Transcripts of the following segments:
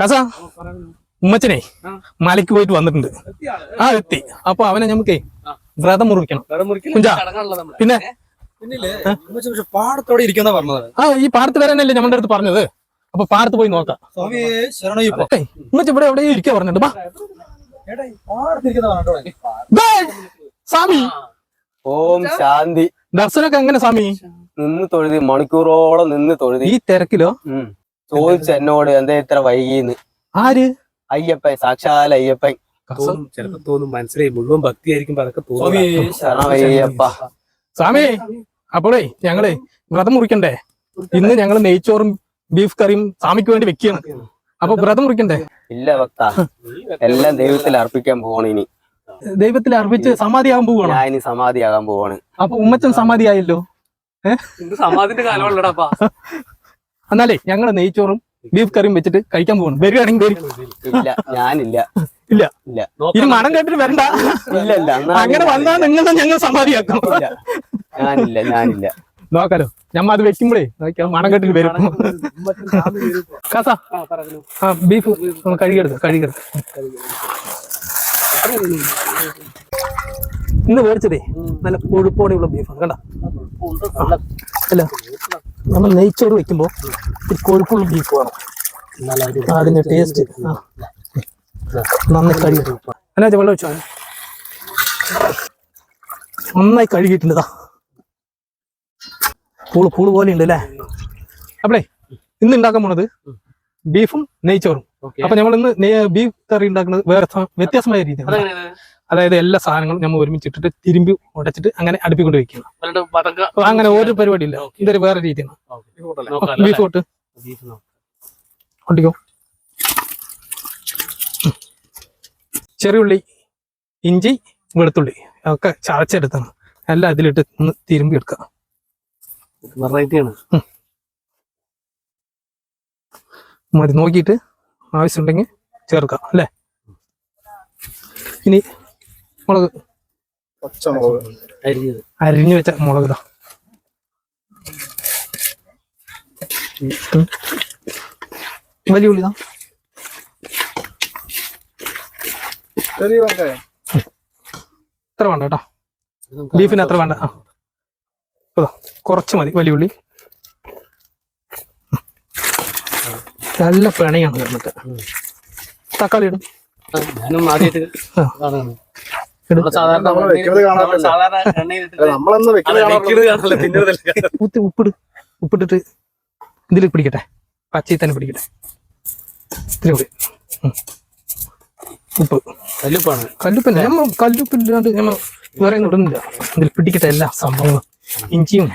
കസ? ഉമ്മച്ചനെ മലയ്ക്ക് പോയിട്ട് വന്നിട്ടുണ്ട്. ആ എത്തി. അപ്പൊ അവനെ നമുക്കേ വ്രതം മുറിക്കണം. കുഞ്ചാ. പിന്നെ? പാടത്തോടെ ഇരിക്കുന്ന പറഞ്ഞത്. ആ ഈ പാടത്ത് വരാനല്ലേ നമ്മുടെ അടുത്ത് പറഞ്ഞത്? അപ്പൊ പാടത്ത് പോയി നോക്കാം. ഉമ്മച്ച ഇവിടെ എവിടെ ഇരിക്കാ പറഞ്ഞിട്ട്. ബാ. സ്വാമി. ഓം ശാന്തി. ദർശനമൊക്കെ എങ്ങനെ സ്വാമി? നിന്ന് തൊഴുതി മണിക്കൂറോളം നിന്ന് തൊഴുതി. ഈ തിരക്കിലോ. ചോദിച്ചു എന്നോട് എന്താ ഇത്ര വൈകിന്ന്? ആര്? അയ്യപ്പൻ സാക്ഷാൽ അയ്യപ്പൻ. തോന്നും ചിലപ്പോ തോന്നും മനസ്സിലായി. മുഴുവൻ ഭക്തിയായിരിക്കും അതൊക്കെ സ്വാമി തോന്നും സ്വാമി അപ്പോഴേ ഞങ്ങളെ വ്രതം മുറിക്കണ്ടേ? ഇന്ന് ഞങ്ങൾ നെയ്ച്ചോറും ബീഫ് കറിയും സ്വാമിക്ക് വേണ്ടി വെക്കുകയാണ് അപ്പൊ വ്രതം മുറിക്കണ്ടേ? ഇല്ല ഭക്ത എല്ലാം ദൈവത്തിൽ അർപ്പിക്കാൻ പോവാണ് ഇനി. ദൈവത്തിൽ അർപ്പിച്ച് സമാധിയാകാൻ പോവാണ്? ഞാൻ ഇനി സമാധിയാകാൻ പോവാണ്. അപ്പൊ ഉമ്മച്ചൻ സമാധിയായല്ലോ? സമാധിന്റെ കാലമുള്ളടാപ്പാ എന്നാലേ ഞങ്ങൾ നെയ്ച്ചോറും ബീഫ് കറിയും വെച്ചിട്ട് കഴിക്കാൻ പോകണം വരികയാണെങ്കിൽ വരും. ഇല്ല ഞാനില്ല. ഇല്ല. ഇല്ല. ഇത് മണം കേട്ടിട്ട് വരണ്ട. ഇല്ല ഇല്ല. അങ്ങനെ വന്നാൽ നിങ്ങൾ ഞങ്ങൾ സമാധിയാക്കും. ഞാനില്ല ഞാനില്ല. നോക്കാലോ. ഞമ്മ അത് വെക്കുമ്പോഴേ നോക്കിയാ മണം കേട്ടിട്ട് വരും. കസ. ആ ബീഫ് കഴുകിയെടുത്ത് കഴുകിയെടുത്ത് ഇന്ന് മേടിച്ചതേ നല്ല കൊഴുപ്പോടെയുള്ള ബീഫാണ് കണ്ട? അല്ല. നമ്മൾ നെയ്ച്ചോറ് വെക്കുമ്പോൾ കൊഴുപ്പുള്ള ബീഫ് വേണം അതിന്റെ ടേസ്റ്റ് നന്നായി കഴുകി. എന്നാ വെള്ളം വെച്ചോ നന്നായി കഴുകിയിട്ടുണ്ടതാ പൂൾ പൂൾ പോലെ ഉണ്ട് അല്ലേ? അപ്പളേ ഇന്ന് ഉണ്ടാക്കാൻ പോണത് ബീഫും നെയ്ച്ചോറും. അപ്പൊ നമ്മൾ ഇന്ന് ബീഫ് കറി ഉണ്ടാക്കുന്നത് വേറെ വ്യത്യാസമായ രീതിയാണ്. അതായത് എല്ലാ സാധനങ്ങളും നമ്മൾ ഒരുമിച്ചിട്ടിട്ട് തിരുമ്പി ഉടച്ചിട്ട് അങ്ങനെ അടുപ്പിക്കൊണ്ട് വെക്കണം അപ്പൊ അങ്ങനെ ഒരു പരിപാടി ഇല്ല ഇതൊരു വേറെ രീതിയാണ്. ബീഫ് തൊട്ട് ഒട്ടിക്കോ ചെറിയുള്ളി ഇഞ്ചി വെളുത്തുള്ളി ഒക്കെ ചതച്ചെടുത്താണ്. എല്ലാം അതിലിട്ട് ഒന്ന് തിരുമ്പി എടുക്കുക. വെറൈറ്റിയാണ്. മതി നോക്കിയിട്ട് ആവശ്യമുണ്ടെങ്കിൽ ചേർക്കാം അല്ലേ? ഇനി മുളക്. അരിഞ്ഞത്. അരിഞ്ഞു വെച്ച മുളക് ഇതാ. വലിയ ഉള്ളി ഇതാ. ഇത്ര വേണ്ട കേട്ടോ. ബീഫിന് അത്ര വേണ്ട. ആ. കുറച്ച് മതി വലിയ ഉള്ളി. നല്ല പിണയാണ് തക്കാളി ഇടും. ഞാനും ആദ്യമായിട്ട് ഉപ്പ് ഉപ്പിട് ഉപ്പിട്ടിട്ട് ഇതിൽ പിടിക്കട്ടെ. പച്ചയിൽ തന്നെ പിടിക്കട്ടെ. ഇത്തിരി കൂടി. ഉപ്പ്. കല്ലുപ്പാണ്. കല്ലുപ്പല്ല നമ്മ കല്ലുപ്പില്ലാണ്ട് നമ്മ വേറെ ഇടുന്നില്ല. ഇതിൽ പിടിക്കട്ടെ എല്ലാ സംഭവങ്ങളും. ഇഞ്ചിയും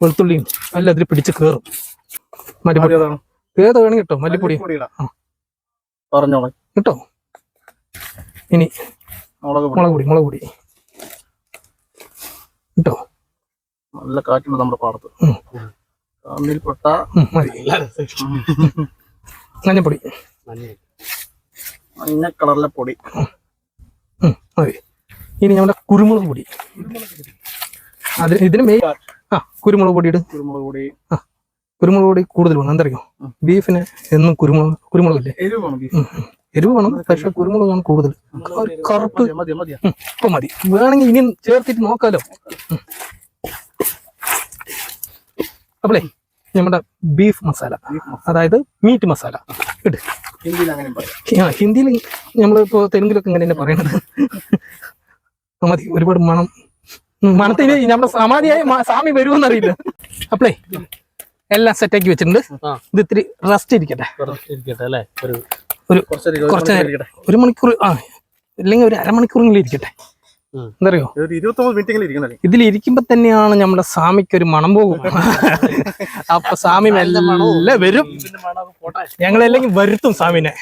വെളുത്തുള്ളിയും എല്ലാം ഇതിൽ പിടിച്ച് കയറും മല്ലിപ്പൊടി. ഏത് വേണം കിട്ടോ മല്ലിപ്പൊടി. കിട്ടോ ഇനി മുളക് പൊടി. മുളക് പൊടി മുളക് പൊടി. കിട്ടോ നല്ല കാറ്റുണ്ട് നമ്മുടെ പാടത്ത്. കാമ്പിൽപ്പെട്ട മഞ്ഞപ്പൊടി. മഞ്ഞ കളറിലെ പൊടി. മതി. ഇനി നമ്മുടെ കുരുമുളക് പൊടി. അത് ഇതിന് മെയിൻ ആ കുരുമുളക് പൊടി ഇട് കുരുമുളക് പൊടി. കുരുമുളക് പൊടി കൂടുതൽ വേണം. എന്തറിയോ? ബീഫിന് എന്നും കുരുമുളക് ഉം. എരിവ് വേണം പക്ഷെ കുരുമുളകാണ് കൂടുതൽ. കറുപ്പ്. ഇപ്പൊ മതി. വേണമെങ്കിൽ ഇനി ചേർത്തിട്ട് നോക്കാലോ. അപ്പളേ നമ്മുടെ ബീഫ് മസാല അതായത് മീറ്റ് മസാല ഇട്. ഹിന്ദിയിൽ അങ്ങനെ പറയാം. ആ ഹിന്ദിയിൽ നമ്മളിപ്പോ തെലുങ്കിലൊക്കെ ഇങ്ങനെ തന്നെ പറയണത് മതി ഒരുപാട് മണം. മണത്തിന് നമ്മുടെ സമാധിയായ സ്വാമി വരുമെന്നറിയില്ല അപ്പളേ എല്ലാം സെറ്റാക്കി വെച്ചിട്ടുണ്ട്. ഇത് ഇത്തിരി റെസ്റ്റ് ഇരിക്കട്ടെ. ഇരിക്കട്ടെ അല്ലേ? ഒരു ഒരു കുറച്ച് ഒരു മണിക്കൂർ ആ ഇല്ലെങ്കിൽ ഒരു അരമണിക്കൂറെങ്കിലും ഇരിക്കട്ടെ. എന്തറിയോ? ഇതിൽ ഇരിക്കുമ്പോ തന്നെയാണ് നമ്മുടെ സ്വാമിക്ക് ഒരു മണം പോകും. അപ്പൊ സ്വാമി മെല്ലെ വരും. ഞങ്ങളെല്ലെങ്കിൽ വരുത്തും സ്വാമിനെ.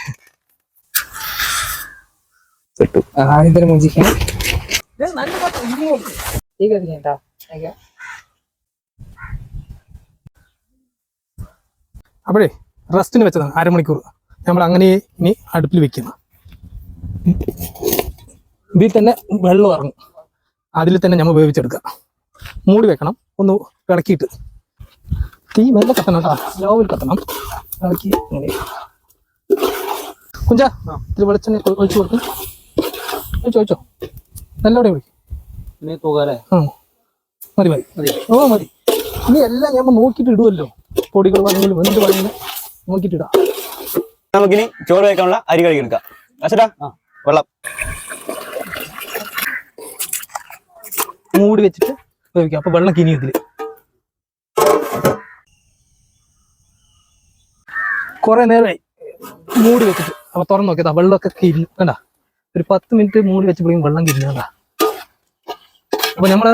അപ്പോഴേ റെസ്റ്റിന് വെച്ചതാണ് അരമണിക്കൂർ. നമ്മൾ അങ്ങനെ ഇനി അടുപ്പിൽ വെക്കുന്നു. ഇതിൽ തന്നെ വെള്ളം ഇറങ്ങും. അതിൽ തന്നെ നമ്മൾ വേവിച്ചെടുക്കുക. മൂടി വെക്കണം. ഒന്ന് ഇളക്കിയിട്ട്. തീ മെല്ലെ കത്തണം കേട്ടോ. ലോവിൽ കത്തണം. ഇളക്കി ഇങ്ങനെ. കുഞ്ചാ ഇത്തിരി വെളിച്ചെണ്ണ ഒഴിച്ചു കൊടുക്കും. ഒഴിച്ചോ ഒഴിച്ചോ. നല്ലോടെ വിളിക്കും ആ. മതി മതി. ഓ മതി. ഇനി എല്ലാം ഞാൻ നോക്കിയിട്ട് ഇടുമല്ലോ പൊടികൾ വന്നെങ്കിലും എന്ത് വന്നെങ്കിലും നോക്കിയിട്ട് ഇടാം. നമുക്കിനി ചോറ് വയ്ക്കാനുള്ള അരി കഴുകി എടുക്കാം വെള്ളം. മൂടി വെച്ചിട്ട് വേവിക്കാം. അപ്പൊ വെള്ളം കിനി ഇതിൽ. കുറെ നേരമായി മൂടി വെച്ചിട്ട്. അപ്പൊ തുറന്നു നോക്കിയതാ വെള്ളമൊക്കെ കിരി വേണ്ട ഒരു പത്ത് മിനിറ്റ് മൂടി വെച്ചപ്പോഴേക്കും വെള്ളം കിരി വേണ്ട അപ്പൊ നമ്മൾ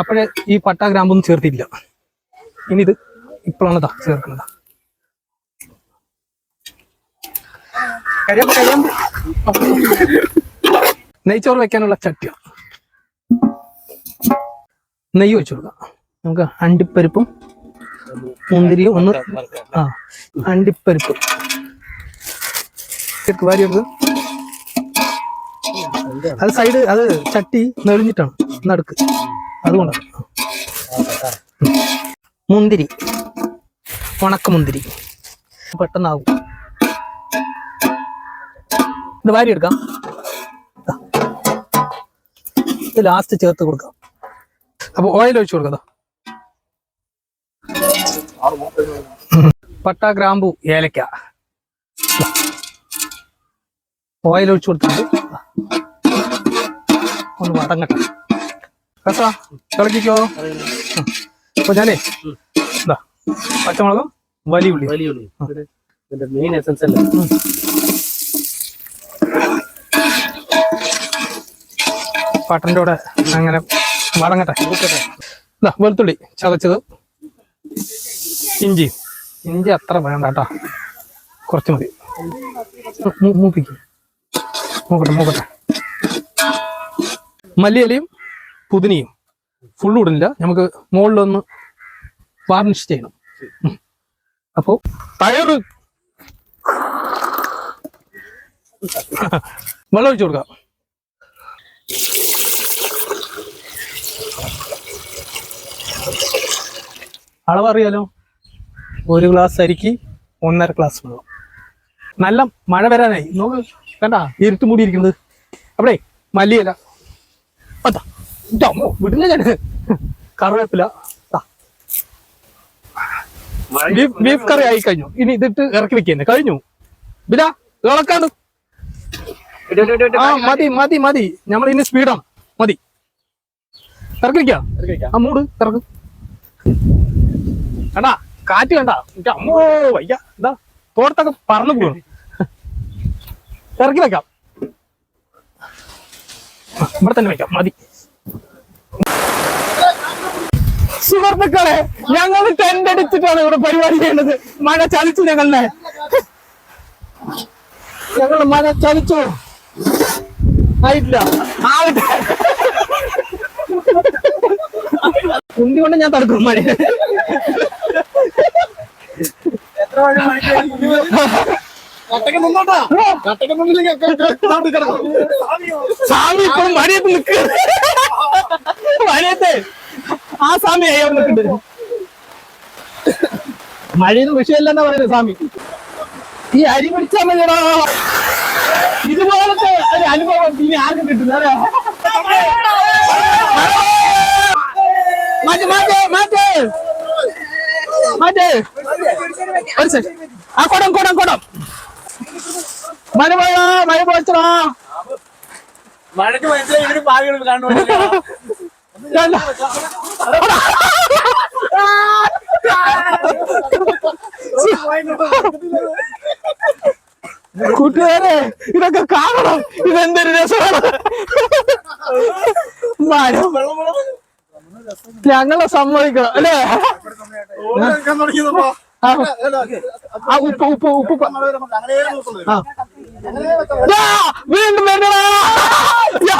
അപ്പോഴേ ഈ പട്ടാ ഗ്രാമ്പൊന്നും ചേർത്തില്ല ഇനി ഇത് ഇപ്പോഴാണ് ചേർക്കുന്നത് നെയ്ച്ചോറ് വെക്കാനുള്ള ചട്ടി നെയ്യ് വെച്ചു കൊടുക്കാം. നമുക്ക് അണ്ടിപ്പരിപ്പും മുന്തിരിയും ഒന്ന് ആ അണ്ടിപ്പരിപ്പ്. വാരി അത് സൈഡ് അത് ചട്ടി നെളിഞ്ഞിട്ടാണ്. നടുക്ക്. അതുകൊണ്ടാണ്. മുന്തിരി. ഉണക്ക മുന്തിരി പെട്ടെന്നാവും. ഇത് വാരി എടുക്കാം. ഇത് ലാസ്റ്റ് ചേർത്ത് കൊടുക്കാം. അപ്പൊ ഓയിൽ ഒഴിച്ചു കൊടുക്കാം പട്ട ഗ്രാമ്പു ഏലക്ക. ഓയിൽ ഒഴിച്ചു കൊടുത്തിട്ട് ഒന്ന് വടങ്ങട്ടെ. കസാ തിളക്കിക്കോ. അപ്പൊ ഞാനേ പച്ചമുളകും വലിയ ഉള്ളി വലിയ ഉള്ളി മെയിൻ എസൻസ് അല്ലേ പട്ടന്റെ കൂടെ അങ്ങനെ വഴങ്ങട്ടെ. ഇതാ വെളുത്തുള്ളി ചതച്ചത്. ഇഞ്ചി. ഇഞ്ചി അത്ര വേണ്ട കേട്ടോ. കുറച്ച് മതി. മൂപ്പിക്കും. മൂക്കട്ടെ മൂക്കട്ടെ. മല്ലിയിലയും പുതിനയും ഫുള്ള് ഇടുന്നില്ല. നമുക്ക് മുകളിലൊന്ന് വാർണിഷ് ചെയ്യണം. അപ്പോൾ അപ്പോ തയറ് വെള്ളം ഒഴിച്ചു കൊടുക്കാം. അളവറിയാലോ? ഒരു ഗ്ലാസ് അരിക്ക് ഒന്നര ഗ്ലാസ് വെള്ളം. നല്ല മഴ വരാനായി. നോക്ക് കണ്ട ഇരുട്ട് മൂടിയിരിക്കുന്നത്. അവിടെ മല്ലിയല. വിടില്ല ഞാൻ കറിവേപ്പില. ബീഫ് ബീഫ് കറി ആയി കഴിഞ്ഞു. ഇനി ഇതിട്ട് ഇറക്കി വെക്കുന്നേ കഴിഞ്ഞു. ബില ഇളക്കാണ് ആ മതി മതി മതി. നമ്മൾ ഇനി സ്പീഡാണ് മതി. ഇറക്കി വെക്കാം. ആ മൂട് ഇറക്കും. കണ്ടാ കാറ്റ് കണ്ടാ? എനിക്ക് അമ്മോ വയ്യ. എന്താ തോട്ടത്തൊക്കെ പറന്നു പോകും ഇറക്കി വെക്കാം. ഇവിടെ തന്നെ വെക്കാം മതി. സുഹൃത്തുക്കളെ ഞങ്ങൾ ടെന്റ് അടിച്ചിട്ടാണ് ഇവിടെ പരിപാടി ചെയ്യേണ്ടത് മഴ ചലിച്ചു ഞങ്ങളെ. ഞങ്ങൾ മഴ ചലിച്ചു ആയിട്ടില്ല. ആവട്ടെ. കൊണ്ട് ഞാൻ തടുക്കും മഴ സ്വാമി ഇപ്പോഴും മഴയത്ത് നിക്ക്. മഴയത്ത് ആ സ്വാമി അയ്യോ നിൽക്കുന്നുണ്ട് മഴയൊന്നും വിഷയമല്ലെന്നാ പറയുന്നത് സ്വാമി. ഈ അരി പിടിച്ചാൽ മതിയടാ. ഇതുപോലത്തെ ഒരു അനുഭവം ഇനി ആർക്കും കിട്ടുന്ന മാറ്റേ മാറ്റേ മാറ്റ്. മാറ്റ്. ഒരു ആ കൊടം കൊടം കൊടം. മഴ പോയ മഴ പോച്ചടാ മഴയ്ക്ക് മനസ്സിലായി ഇവർ ഭാവികൾ കാണുന്നില്ല കൂട്ടുകാരെ ഇതൊക്കെ കാണണം. ഇതെന്തൊരു രസമാണ്. മരം ഞങ്ങളെ സമ്മതിക്കണം അല്ലേ? ഉപ്പ് ഉപ്പ് ഉപ്പ് വീണ്ടും വരുന്നടാ. യാ.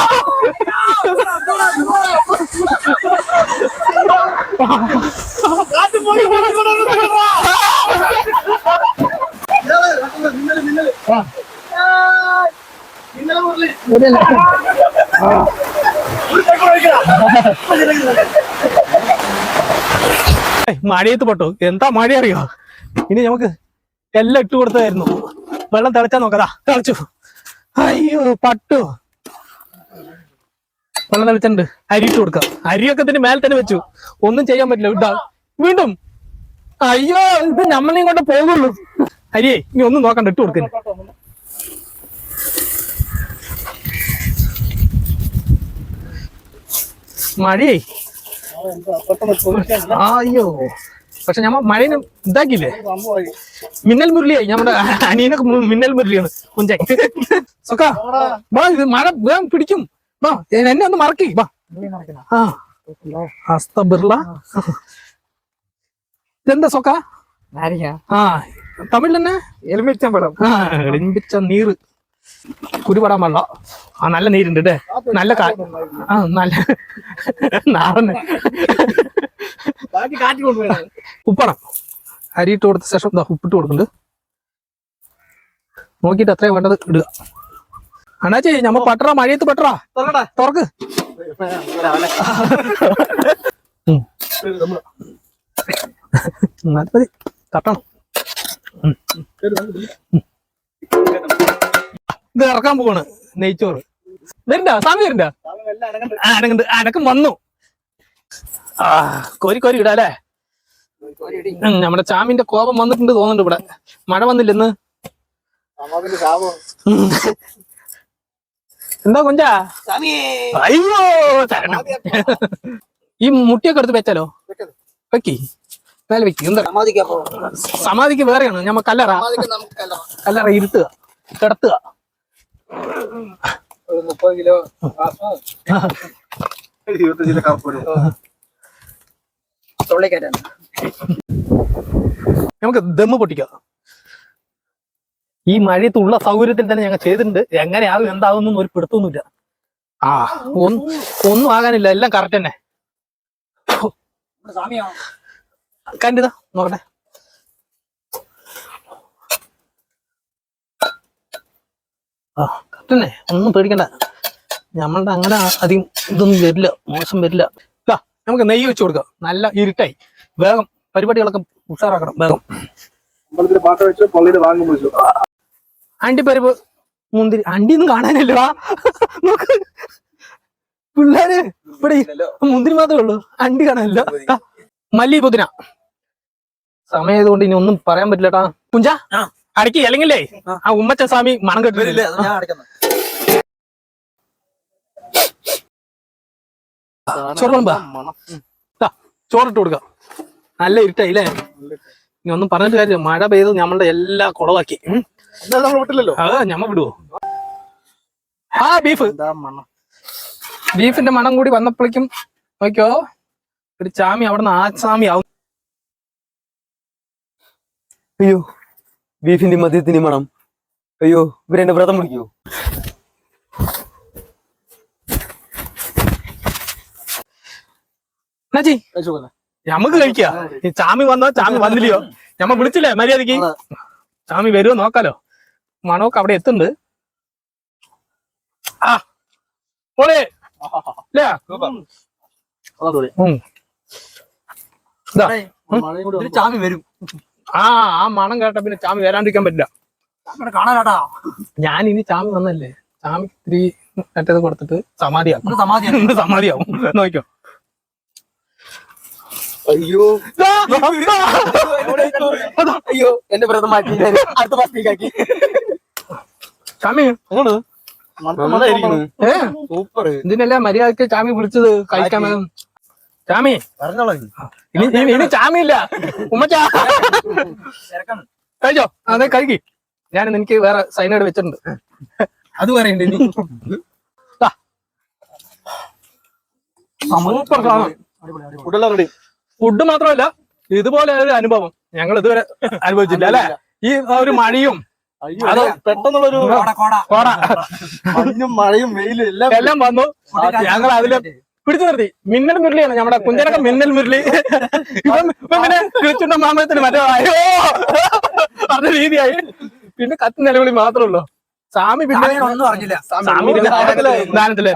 ഏയ്, മഴയത്ത് പെട്ടു. എന്താ മഴ അറിയോ? ഇനി നമുക്ക് എല്ലാം ഇട്ട് കൊടുത്തായിരുന്നു വെള്ളം തിളച്ചാ നോക്കതാ തിളച്ചു. അയ്യോ പട്ടു. വെള്ളം തിളച്ചിട്ടുണ്ട്. അരി ഇട്ട് കൊടുക്കാം. അരിയൊക്കെ ഇതിന്റെ മേലെ തന്നെ വെച്ചു. ഒന്നും ചെയ്യാൻ പറ്റില്ല. ഇട്ടാ വീണ്ടും. അയ്യോ ഇത് നമ്മളെയും കൊണ്ട് പോകുള്ളൂ. അരിയേ ഇനി ഒന്നും നോക്കണ്ട ഇട്ട് കൊടുക്കുന്നു മഴയേ അയ്യോ. പക്ഷെ ഞമ്മ മഴയെ ഇതാക്കിയില്ലേ? മിന്നൽ മുരളിയായി. നമ്മുടെ അനിയനൊക്കെ മിന്നൽ മുരളിയാണ്. കുഞ്ചായി. സൊക്കാ വാ ഇത് മഴ വേഗം പിടിക്കും. വാ എന്നെ ഒന്ന് മറക്കി. വാ. ആ. ഹസ്ത ബിർള. ഇതെന്താ സൊക്ക? ആ തമിഴ് തന്നെ എലുമിച്ചമ്പഴം ആ എളിമ്പിച്ച നീര് കുരുപടാൻ പാടില്ല ആ നല്ല നീരുണ്ട് ല്ലേ? നല്ല ആ നല്ല കൊണ്ടുപോയി ഉപ്പണം അരിയിട്ട് കൊടുത്ത ശേഷം ഇതാ ഉപ്പിട്ട് കൊടുക്കുന്നുണ്ട്. നോക്കിയിട്ട് അത്രയും വേണ്ടത് ഇടുക. അണാച്ചി ഞമ്മ പട്ടറ മഴയത്ത് പട്ടറ? തുറക്ക്. മതി. തട്ടണം. ഇത് ഇറക്കാൻ പോവാണ് നെയ്ച്ചോറ്. വരണ്ട സ്വാമി വരണ്ട. ആ, അനക്കുണ്ട് അനക്കം വന്നു. ആ കോരി കോരി ഇടാ അല്ലേ? ഉം, നമ്മുടെ ചാമിന്റെ കോപം വന്നിട്ടുണ്ട് തോന്നുന്നുണ്ട് ഇവിടെ. മഴ വന്നില്ലെന്ന്. എന്താ കൊഞ്ചാ? അയ്യോ തരണം. ഈ മുട്ടിയൊക്കെ എടുത്ത് വെച്ചാലോ? വെക്കി. മേലെ വെക്കി എന്താ? സമാധിക്ക് വേറെയാണ്. ഞമ്മ കല്ലറ. കല്ലറ ഇരുത്തുക കിടത്തുക. ഒരു മുപ്പത് കിലോ ഇരുപത്തി കിലോ കറുപ്പ് വരും തൊള്ളിക്കറ്റാണ് നമുക്ക് ദമ്മ് പൊട്ടിക്കാം. ഈ മഴയത്തുള്ള സൗകര്യത്തിൽ തന്നെ ഞങ്ങൾ ചെയ്തിട്ടുണ്ട്. എങ്ങനെയാകും എന്താകും ഒരു പിടുത്തൊന്നുമില്ല. ആ ഒന്നും ഒന്നും ആകാനില്ല. എല്ലാം കറക്റ്റ് തന്നെ. കണ്ടിതാ നോക്കട്ടെ. ആ കറക്റ്റന്നെ ഒന്നും പേടിക്കണ്ട. നമ്മളുടെ അങ്ങനെ അധികം ഇതൊന്നും വരില്ല. മോശം വരില്ല. ദാ, നമുക്ക് നെയ്യ് വെച്ച് കൊടുക്കാം. നല്ല ഇരുട്ടായി. വേഗം പരിപാടികളൊക്കെ ഉഷാറാക്കണം. വേഗം. അണ്ടിപ്പരിപ്പ് മുന്തിരി അണ്ടിയൊന്നും കാണാനില്ലടാ. നോക്ക്. പിള്ളേര് ഇവിടെ മുന്തിരി മാത്രമേ ഉള്ളൂ. അണ്ടി കാണാനില്ല. മല്ലി പുതിന. സമയമായതുകൊണ്ട് ഇനി ഒന്നും പറയാൻ പറ്റില്ലട്ടാ. കുഞ്ച? അടക്കി അല്ലെങ്കിലേ ആ. ഉമ്മച്ചൻ സ്വാമി മണം കെട്ടില്ല ചോറിട്ട് കൊടുക്കാം. നല്ല ഇരുട്ടായില്ലേ? ഇനി ഒന്നും പറഞ്ഞിട്ട് കാര്യം മഴ പെയ്ത് നമ്മളുടെ എല്ലാ കുളവാക്കി. വിട്ടില്ലല്ലോ? അത് ഞമ്മ വിടുവോ? ആ ബീഫ്. ബീഫിന്റെ മണം കൂടി വന്നപ്പോഴേക്കും നോക്കിയോ? ഒരു ചാമി അവിടുന്ന് ആ ചാമി ആവും. അയ്യോ. ബീഫിന്റെ മദ്യത്തിന്റെ മണം. അയ്യോ ഇവരെന്റെ വ്രതം മുടിക്കോ എന്നാച്ചി കഴിക്കാ. കഴിക്ക ഈ ചാമി വന്നോ ചാമി വന്നില്ലയോ? ഞമ്മ വിളിച്ചില്ലേ മര്യാദയ്ക്ക് ചാമി വരുമോ നോക്കാലോ. മണമൊക്കെ അവിടെ എത്തുന്നുണ്ട്. ആ പോളെ ഇല്ലേ? ഉം. ഇതാ. ചാമി വരും. ആ ആ മണം കേട്ട പിന്നെ ചാമി വരാണ്ടിരിക്കാൻ പറ്റില്ല. കാണാനാട്ടാ ഞാൻ ഇനി ചാമി വന്നല്ലേ? ചാമി ഇത്തിരി മറ്റേത് കൊടുത്തിട്ട് സമാധിയാക്കും. സമാധി ഇന്ന് സമാധിയാവും. നോക്കിയോ അയ്യോ. അയ്യോ എന്റെ വ്രതം മാറ്റി. അടുത്ത ചാമി. ഏ? സൂപ്പർ. ഇതിനല്ലേ മര്യാദയ്ക്ക് ചാമി വിളിച്ചത് കഴിക്കാൻ വേ- ചാമി. പറഞ്ഞോളൂ. ഇനി ഇനി- ഇനി ചാമിയില്ല. ഉമ്മച്ചാ. കഴിച്ചോ? അതെ കഴുകി ഞാൻ എനിക്ക് വേറെ സൈനൈഡ് വെച്ചിട്ടുണ്ട്. അത് പറയണ്ട ഇനി. സൂപ്പർ സാധനം. ഫുഡ് മാത്രമല്ല ഇതുപോലെ ഒരു അനുഭവം ഞങ്ങൾ ഇതുവരെ അനുഭവിച്ചില്ല അല്ലെ? ഈ ഒരു മഴയും അയ്യോ അത് പെട്ടെന്നുള്ളൊരു കോട മഞ്ഞും മഴയും വെയിലും എല്ലാം എല്ലാം വന്നു. ഞങ്ങൾ അതിൽ പിടിച്ചു നിർത്തി. മിന്നൽ മുരളിയാണ് നമ്മുടെ കുഞ്ചനക്ക മിന്നൽ മുരളി. ഇപ്പം പിന്നെ കിളിച്ചുണ്ട മാമത്തിന് മറ്റേ അയ്യോ! പറഞ്ഞ രീതിയായി. പിന്നെ കത്ത് നിലവിളി മാത്രമേ ഉള്ളൂ. സ്വാമി പിന്നെ ഒന്നും അറിഞ്ഞില്ല. സ്വാമി ദാനത്തിൽ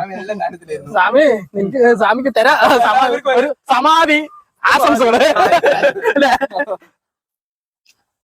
സ്വാമി നിനക്ക് സ്വാമിക്ക് തരാ. ഒരു സമാധി ആശംസകൾ. അല്ലേ?